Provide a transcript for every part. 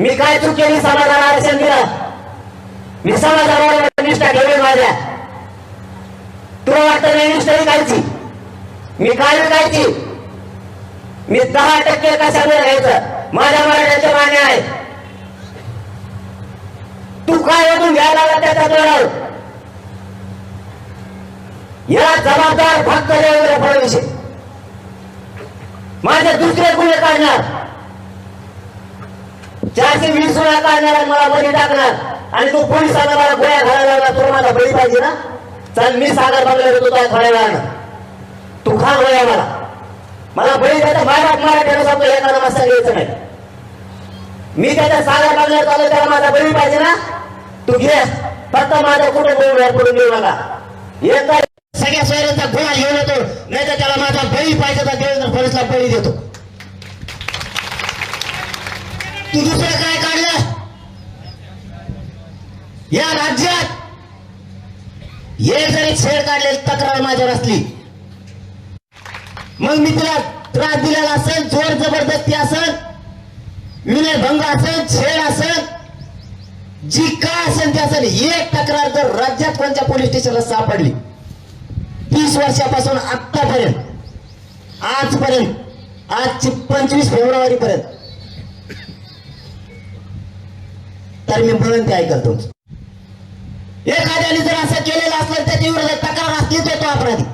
मी काय चूक केली समाजाला आरक्षण दिलं? मी समाजाला निष्ठा ठेवली माझ्या. तुला वाटतं नाही निष्ठा विकायची? मी काय विकायची? मी दहा टक्के कशामुळे घ्यायचं? माझ्या मराठ्याचे मान्य आहे. तू काय अजून घ्यायला लागला त्याचा तोडाव याला जबाबदार फक्त देवेंद्र फडणवीस. माझे दुसरे गुन्हे काढणार. चारशे वीस वेळा काढणार मला बळी टाकणार. आणि तू पोलिसांना मला गोळ्या घालायला लागला तुला माझा बळी पाहिजे ना? चल मी सागर बंगल्यात येतो तुला थोड्या वेळानं तू खा गोळ्या मला. मला बळी द्यायचा माझ्या मराठ्यानं सांगतो एखादा मला सांगायचं नाही. मी त्याच्या सागर बंगल्यात आलो त्याला माझा बळी पाहिजे ना? तू घे. फक्त माझ्या कुठे गोळ पडून देऊ नका. एका सगळ्या सोयऱ्यांचा गोळा घेऊन येतो नाही तर त्याला माझा बळी पाहिजे तर देवेंद्र फडणवीसला बळी देतो. तू दुसरं काय काढलं? या राज्यात हे जरी छेड काढलेली तक्रार माझ्यावर असली. मग मी तुला त्रास दिलेला असेल जोर जबरदस्ती असेल विनयभंग असेल छेड असेल जी काय असेल ते असेल एक तक्रार जर राज्यात कोणत्या पोलीस स्टेशनला सापडली तीस वर्षापासून आतापर्यंत आजपर्यंत आजची पंचवीस फेब्रुवारी पर्यंत तर मी म्हणून ते ऐकल तुमचं. एखाद्याने जर असं केलेलं असलं त्याच्या विरोधात तक्रार असलीच होतो अपराधी.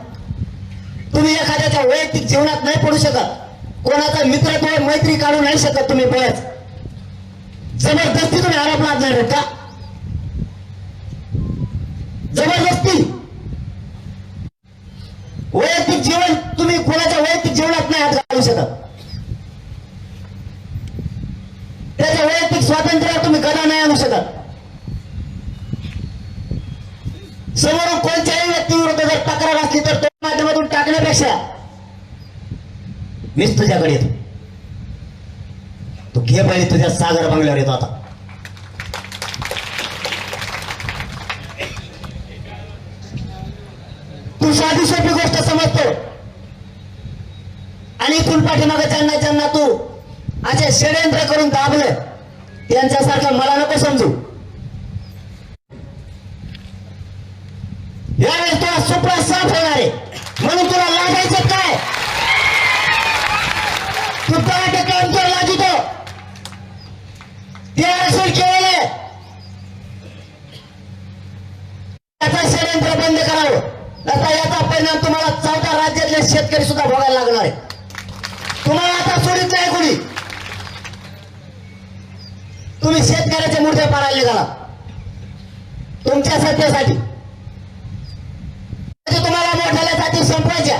तुम्ही एखाद्याच्या वैयक्तिक जीवनात नाही पडू शकत. कोणाचा मित्रत्व मैत्री काढू नाही शकत तुम्ही बळच जबरदस्ती तुम्ही आरोप लादणार का? जबरदस्ती. वैयक्तिक जीवन तुम्ही कोणाच्या वैयक्तिक जीवनात नाही हात घालू शकत. त्याच्या स्वातंत्र्यावर तुम्ही कदा नाही आणू शकत. समोरून कोणत्याही व्यक्तीविरुद्ध जर तक्रार असली तर तो माध्यमातून टाकण्यापेक्षा मीच तुझ्याकडे येतो. तू घे पाहिजे तुझ्या सागर बंगल्यावर येतो आता. तू साधी सोपी गोष्ट समजतो. आणि इथून पाठीमागे ज्यांना ज्यांना तू असे षडयंत्र करून दाबलं त्यांच्यासारखं मला नको समजू. यावेळेस तुला सुप्रा साफ होणार आहे. म्हणून तुला लाजायचं काय? तू दहा काम तर लाजितो. ते असेल केलेले त्याचा षडयंत्र बंद करावं. आता याचा परिणाम तुम्हाला चौदा राज्यातले शेतकरी सुद्धा भोगायला लागणार आहे. तुम्हाला आता सोडित नाही कोणी तुम्ही शेतकऱ्याचे मूर्ते पाडायला निघाला. तुमच्या सत्तेसाठी. तुम्हाला मोठ्या जाती संपवायच्या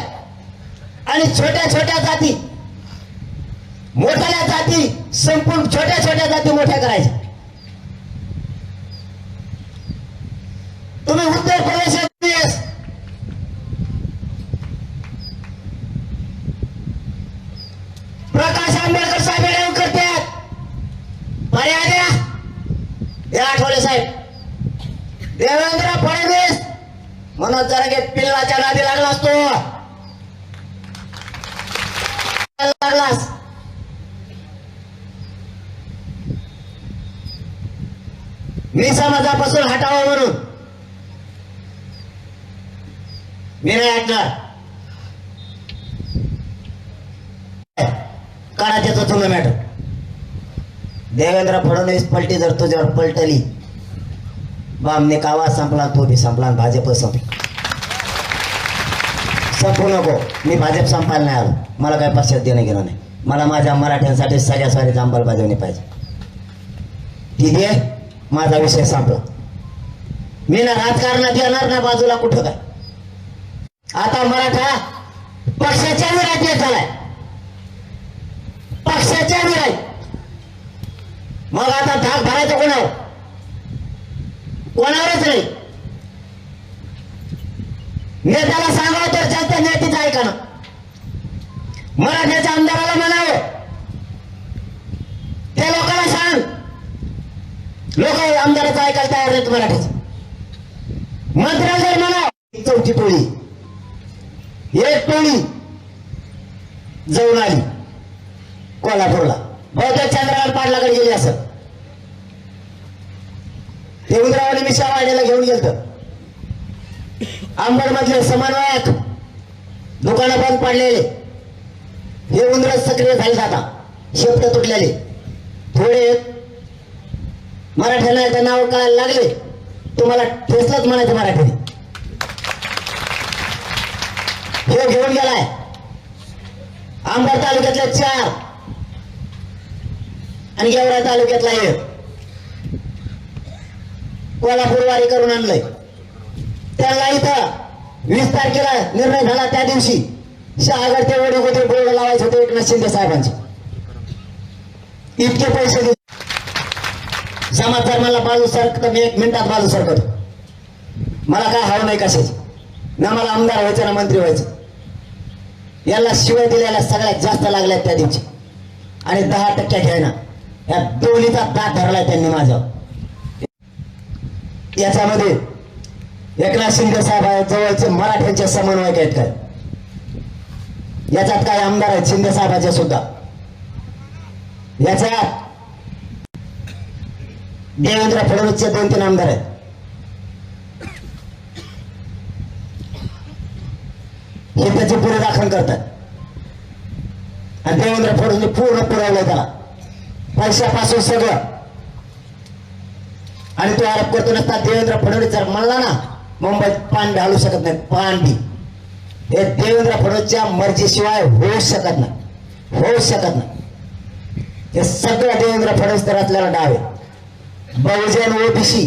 आणि छोट्या छोट्या जाती मोठ्या जाती संपून छोट्या छोट्या जाती मोठ्या करायच्या. तुम्ही उत्तर प्रदेशात येस. प्रकाश आंबेडकर साहेब येऊन करतात पर्याय द्या हे आठवले साहेब देवेंद्र फडणवीस जरा की पिल्लाच्या नादी लागला असतो. लागलास. मी समाजापासून हटावा म्हणून. मी नाही हटणार. काढायचं तुला मॅडम देवेंद्र फडणवीस पलटी जर तुझ्यावर पलटली बामने कावा संपला तो बी संपला भाजप संपला. संपू नको. मी भाजप संपायला नाही आलो. मला काय पक्षात देणं गेलं नाही. मला माझ्या मराठ्यांसाठी सगळ्या साऱ्याची अंमलबजावणी पाहिजे. ठीक आहे? माझा विषय संपला. मी ना राजकारणात येणार ना बाजूला कुठं काय? आता मराठा पक्षाच्या विराज येत झालाय. पक्षाच्या विराज मग आता धाक भरायचं कोणावर? कोणावरच नाही. नेत्याला सांगावं तर जास्त नेतीच ऐका ना मराठ्याच्या आमदाराला म्हणावं. त्या लोकांना सांग. लोक आमदाराचं ऐकायला तयार नाहीत मराठीच. मंत्र्याला जर म्हणावं चौथी टोळी. एक टोळी. जाऊन आली. कोल्हापूरला. बहुतेक चंद्रावर पाटलाकडे गेली असं. ते उंदरावाने मिशा वाड्याला घेऊन गेलत. आंबड मधले समन्वयक दुकानं बंद पडलेले. हे उंदर सक्रिय झाले आता. शेपट तुटलेले. थोडे मराठ्यांना याचं नाव काय लागले. तुम्हाला ठेसलंच म्हणायचं मराठीने. हे घेऊन गेलाय. आंबड तालुक्यातल्या चार आणि गेवरा तालुक्यातला एक. कोल्हापूरवारी करून आणलंय? त्याला इथं वीस तारखेला निर्णय झाला त्या दिवशी. शहागड ते वडी बोर्ड लावायचे होते एकनाथ शिंदे साहेबांचे. इतके पैसे दिले. समाज धर्माला बाजू सरकत मी एक मिनिटात बाजू सरकतो. मला काय हवं नाही कशाच. ना मला आमदार व्हायचं ना मंत्री व्हायचं. याला शिवाय दिलेल्या सगळ्यात जास्त लागल्यात त्या दिवशी. आणि दहा टक्के घ्यायना या दोन्हीचा दात धरलाय त्यांनी माझ्यावर. याच्यामध्ये एकनाथ शिंदे साहेब आहेत जवळचे मराठ्यांचे समन्वयक आहेत काय? याच्यात काय आमदार आहेत शिंदे साहेबांचे सुद्धा? याच्यात देवेंद्र फडणवीसचे दोन तीन आमदार आहेत. हे त्याचे पुढे दाखल करतात. आणि देवेंद्र फडणवीस पूर्ण पुरवलं त्याला. पैशापासून सगळं. आणि तो आरोप करतो नसता देवेंद्र फडणवीस जर म्हणला ना मुंबईत पान घालू शकत नाही पान बी हे देवेंद्र फडणवीसच्या मर्जीशिवाय होऊ शकत नाही होऊ शकत नाही. हे सगळं देवेंद्र फडणवीस तर असलेला डाव आहे. बहुजन ओबीसी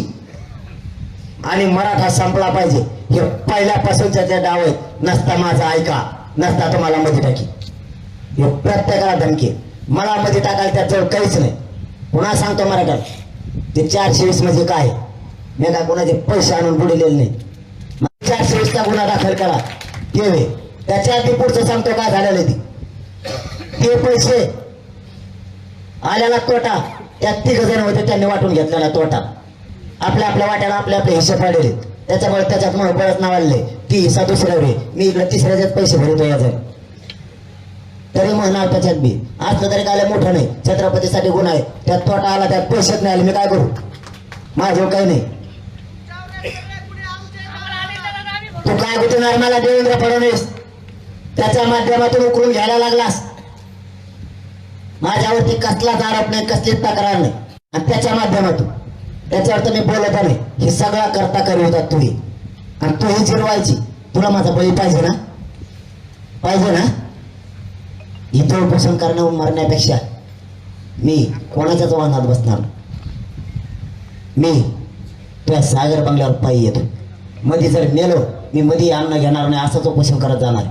आणि मराठा संपला पाहिजे हे पहिल्यापासूनच्या त्या डाव आहेत नसता माझा ऐका नसता तुम्हाला मध्ये टाकी. हे प्रत्येकाला धमकी मला मध्ये टाकायला त्याजवळ काहीच नाही. पुन्हा सांगतो मराठा ते चारशे वीस म्हणजे काय? मी का कोणाचे पैसे आणून बुडलेले नाही. चारशे वीसचा गुन्हा दाखल करा. केवे त्याच्या आधी पुढचं सांगतो काय झालेलं ती. ते पैसे आल्याला तोटा. त्यात तिघ जण होते त्यांनी वाटून घेतलेला तोटा. आपल्या आपल्या वाट्याला आपले आपले हिस्से पडलेले. त्याच्यामुळे त्याच्यात मग परत नावाले ती हिस्सा दुसऱ्यावर रे. मी इकडे तिसऱ्याच्यात पैसे भरतो याचा. तरी मग त्याच्यात बी. असलं तरी काय मोठं नाही छत्रपतीसाठी गुन्हा आहे. त्यात तोटा आला त्यात पैसेच नाही आले मी काय करू? माझं काही नाही. तू काय गुतणार मला देवेंद्र फडणवीस त्याच्या माध्यमातून उकरून घ्यायला लागलास. माझ्यावरती कसलाच आरोप नाही कसलीच तक्रार नाही. आणि त्याच्या माध्यमातून. त्याच्यावर तुम्ही मी बोलत नाही. हे सगळा करता करी होता तुम्ही आणि तू ही जिरवायची. तुला माझा बळी पाहिजे ना? पाहिजे ना? इथं उपोषण करणं मरण्यापेक्षा मी कोणाच्याच वाहनात बसणार मी तुझ्या सागर बंगल्यावर पायी येतो. मध्ये जर मेलो मी मध्ये अन्न घेणार नाही असंच उपोषण करत जाणार.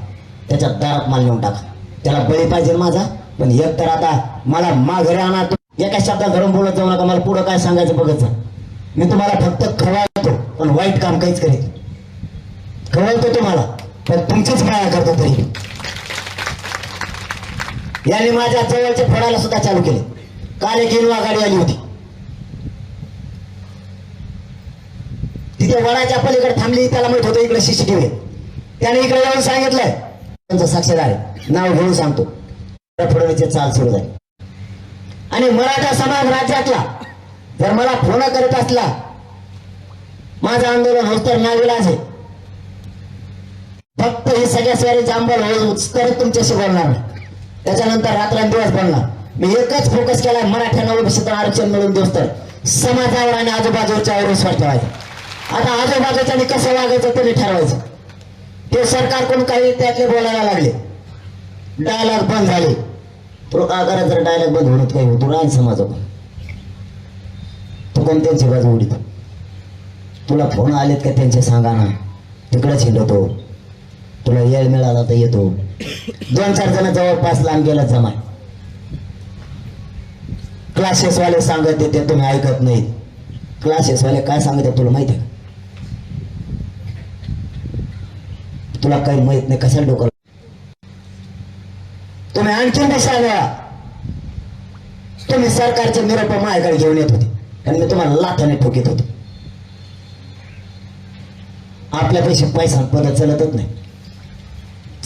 त्याच्या दारात माल नेऊन टाका. त्याला बळी पाहिजे माझा पण एक तर आता मला माघारी आणा तो. एका शब्दात धरून बोलत जाऊ नका मला पुढं काय सांगायचं बघत जा मी तुम्हाला फक्त खवळतो पण वाईट काम काहीच करीत खवळतो तुम्हाला पण तुमचीच माया करतो तरी. यांनी माझ्या जवळचे फोडायला सुद्धा चालू केले. काल एक इनोवा गाडी आली होती. तिथे वडाच्या पलीकडे थांबली त्याला माहीत होतं इकडे सीसीटीव्ही त्याने इकडे येऊन सांगितलंय. त्यांचं साक्षीदार आहे. नाव घेऊन सांगतो. फडणवीसचे चाल सुरू झाली. आणि मराठा समाज राज्यातला जर मला फोन करत असला माझं आंदोलन होत तर नाविलाज आहे. फक्त हे सगळ्या सगळे जांभळ होऊन तर तुमच्याशी बोलणार नाही. त्याच्यानंतर रात्रंदिवस बनला. मी एकच फोकस केला मराठ्यांना ओबीसीचं आरक्षण मिळून दिवस तर. समाजावर आणि आजूबाजूच्या विश्वास ठेवायचा. आता आजूबाजूच्यानी कसं वागायचं ते ठरवायचं. ते सरकारकडून काही त्यातले बोलायला लागले. डायलॉग बंद झाले. तो का करा जर डायलॉग बंद होत काही होतो राय समाजावर. तू कोण त्यांची बाजू उडीत? तुला फोन आलेत का त्यांचे सांगा ना. तिकडेच हिंडतो. तुला येळ मिळाला तर येतो. दोन चार जण जवळपास लांब गेला जमा. क्लासेस वाले सांगत येते तुम्ही ऐकत नाहीत क्लासेस वाले काय सांगत तुला माहिती आहे तुला काही माहीत नाही कशाला डोकं तुम्ही आणखीन दिशा तुम्ही सरकारचे निरोप माझ्याकडे घेऊन येत होते. आणि मी तुम्हाला लाथाने ठोकीत होतो. आपल्यापेक्षा पैसा आणि पद चलतच नाही.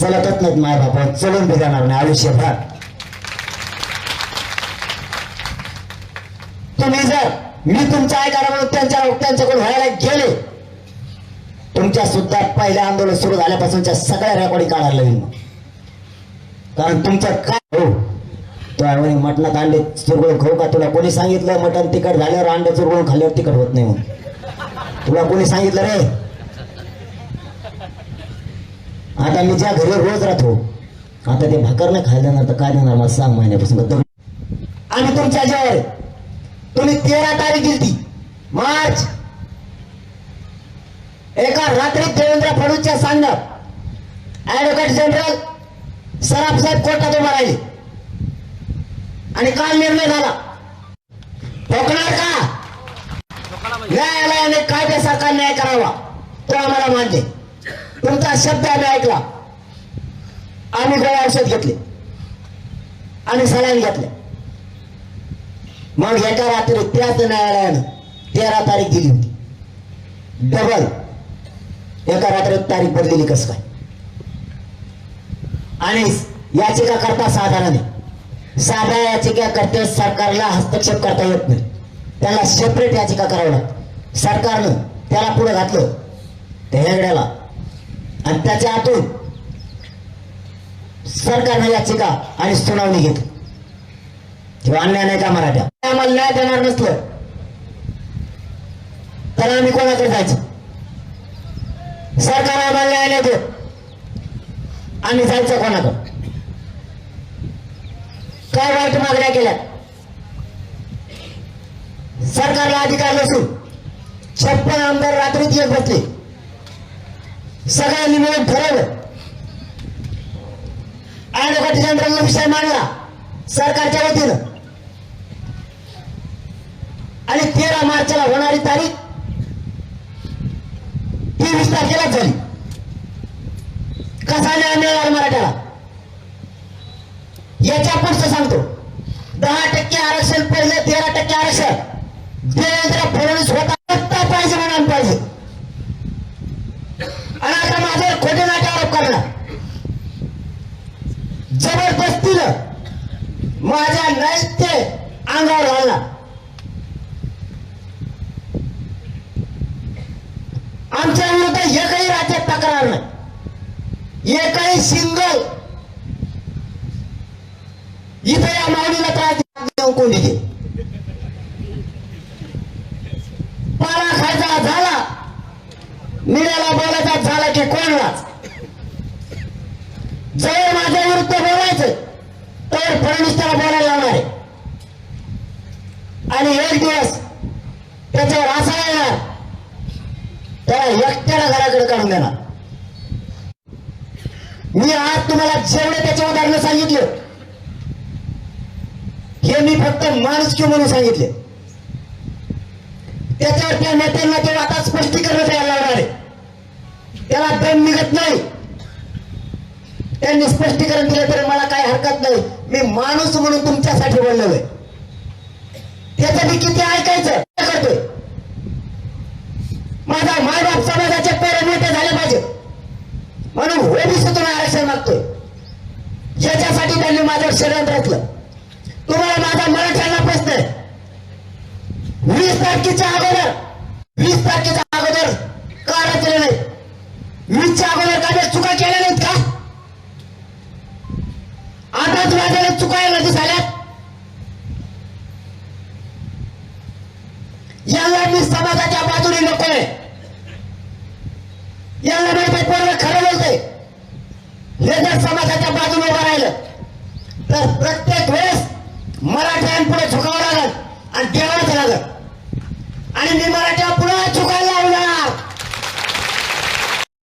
चलतच नाहीत माय बापा. चलून बी जाणार नाही आयुष्यभर. तुम्ही जर मी तुमच्या ऐकायला म्हणून त्यांच्या त्यांच्याकडून व्हायला गेले तुमच्या सुद्धा पहिल्या आंदोलन सुरू झाल्यापासूनच्या सगळ्या रेकॉर्डिंग काढायला येईल कारण तुमचं काय हो? त्यावेळी मटणात अंडे चुरगळून खाऊ का? तुला कोणी सांगितलं मटण तिखट झाल्यावर अंडे चुरगळून खाल्ल्यावर तिखट होत नाही म्हणून? तुला कोणी सांगितलं रे? आता मी ज्या घरी रोज राहतो आता ते भाकर नाही खायला देणार तर काय देणार मला सहा महिन्यापासून? आणि तुमच्या ज्यावर तुम्ही तेरा तारीख गेली मार्च. एका रात्री देवेंद्र फडणवीसच्या सांगण्यात ऍडव्होकेट जनरल सराफ साहेब कोर्टात उभा राहिले. आणि काल निर्णय झाला. ठोकणार का? न्यायालयाने कायद्यासारखा न्याय करावा तो आम्हाला मान्य तुमचा शब्द आम्ही ऐकला. आम्ही गोळ्या औषध घेतले. आणि सलाईन घेतले. मग एका रात्री त्याच न्यायालयानं तेरा तारीख दिली होती. डबल. एका रात्रीत तारीख बदलेली कस काय? आणि याचिका करता साधारण साधा याचिका करते सरकारला हस्तक्षेप करता येत नाही. त्याला सेपरेट याचिका करावं लागतं. सरकारनं त्याला पुढे घातलं. त्या हेगड्याला आणि त्याच्या आतून सरकारनं याचिका आणि सुनावणी घेतली. किंवा अन्याय नाही का मराठा आम्हाला न्याय देणार नसलं तर आम्ही कोणाकडे जायचं? सरकार आम्हाला न्याय नाही देत. आम्ही जायचं कोणाकडे? काय वाईट मागण्या केल्या? सरकारला अधिकार नसून छप्पन आमदार रात्रीत येत बसले. सगळ्यांनी मिळून ठरवलं. ऍडव्होकेट जनरलला विषय मांडला. सरकारच्या वतीनं. आणि तेरा मार्चला होणारी तारीख तेवीस तारखेलाच झाली. कसा न्याय मिळणार मराठ्याला? याच्या पुढचं सांगतो. दहा टक्के आरक्षण पहिले तेरा टक्के आरक्षण. देवेंद्र फडणवीस होता सत्ता पाहिजे म्हणून पाहिजे आणि आता माझ्यावर खोटे नाटे आरोप करणार. जबरदस्तीनं माझ्या नैत्य अंगावर घालणार. आमच्या विरुद्ध एकही राज्यात तक्रार नाही. एकही सिंगल इथे या माऊलीला त्रास देऊन कोणी. पाला खायचा झाला मिळाला बोलायचा झाला की कोणलाच. जवळ माझ्या विरुद्ध बोलायचं तर फडणवीस त्याला बोलायला लावणार आहे. आणि एक दिवस त्याच्यावर असा येणार त्याला एकट्याला घराकडे काढून देणार. मी आज तुम्हाला जेवढे त्याचे उदाहरणं सांगितले हे मी फक्त माणुसकी म्हणून सांगितले. त्याच्यावर त्या नेत्यांना ते आता स्पष्टीकरण द्यायला लावणार आहे. त्याला दम निघत नाही. त्यांनी स्पष्टीकरण दिलं तरी मला काही हरकत नाही. मी माणूस म्हणून तुमच्यासाठी बोललोय. आहे त्याचं मी किती ऐकायचं? काय करतोय? माझा मायबाप समाजाचे पेरे मोठे झाले पाहिजे. म्हणून ओबीसीतून आरक्षण मागतोय. याच्यासाठी त्यांनी माझ्यावर षडयंत्र रचलं तुम्हाला माझा मराठ्यांना प्रश्न आहे वीस तारखेच्या अगोदर वीस तारखेच्या अगोदर का रचले नाही वीसच्या अगोदर काय चुका केल्या नाहीत का चुका माझ्याला चुकायला याला मी समाजाच्या बाजूने नकोय याला माहिती आहे, खरं बोलतंय हे जर समाजाच्या बाजूने उभं राहिलं तर प्रत्येक वेळेस मराठ्यांपुढे झुकावं लागल आणि देवाचं लागल. आणि मी मराठ्या पुढे झुकायला